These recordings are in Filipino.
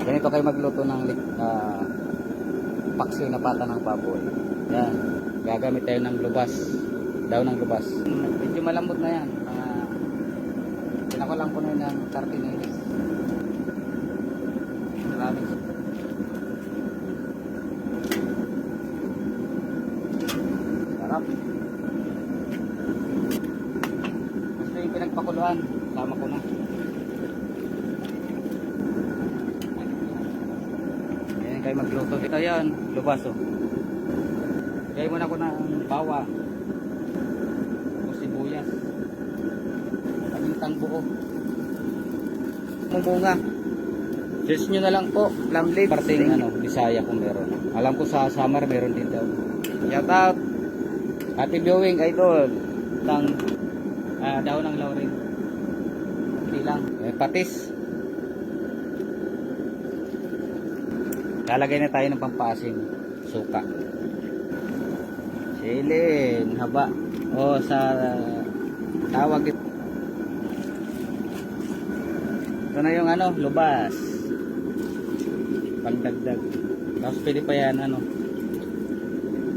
Ganito kayo magluto ng uh, paksiw na pata ng baboy. Yan. Gagamit tayo ng lubas. Daw ng lubas. Medyo malambot na yan. Uh, pinako lang po ng 30 minutes. Maraming Sarap. Gusto yung pinagpakuluan. Sama ko na. Ayan kayo magluto. Ito yan. Lubas oh. Kaya muna ko ng bawa. O sibuyas. Kamintang buo. Mumunga. Search nyo na lang po. Lamlid. Parting ano, Bisaya kung meron. Alam ko sa summer meron din daw. Shout out. Ate Viewing Idol. Ng ah, daw ng laurel. Hindi lang. Eh, patis. Lalagay na tayo ng pampaasim. Suka. Silin. Haba. O sa tawag ito. Ito na yung ano, lubas. Pangdagdag. Tapos pwede pa yan ano.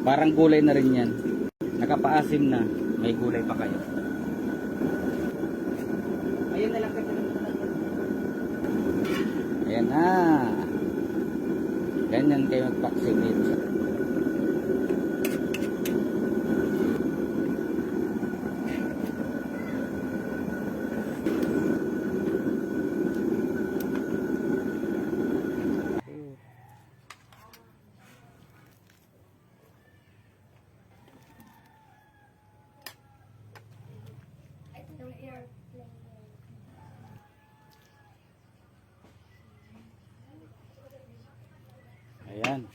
Parang gulay na rin yan. Nakapaasim na. May gulay pa kayo. Ayun na lang. Ayan na. Ganyan kayo magpaksim Ayan.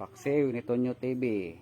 Paksiw ni Tonyo TV.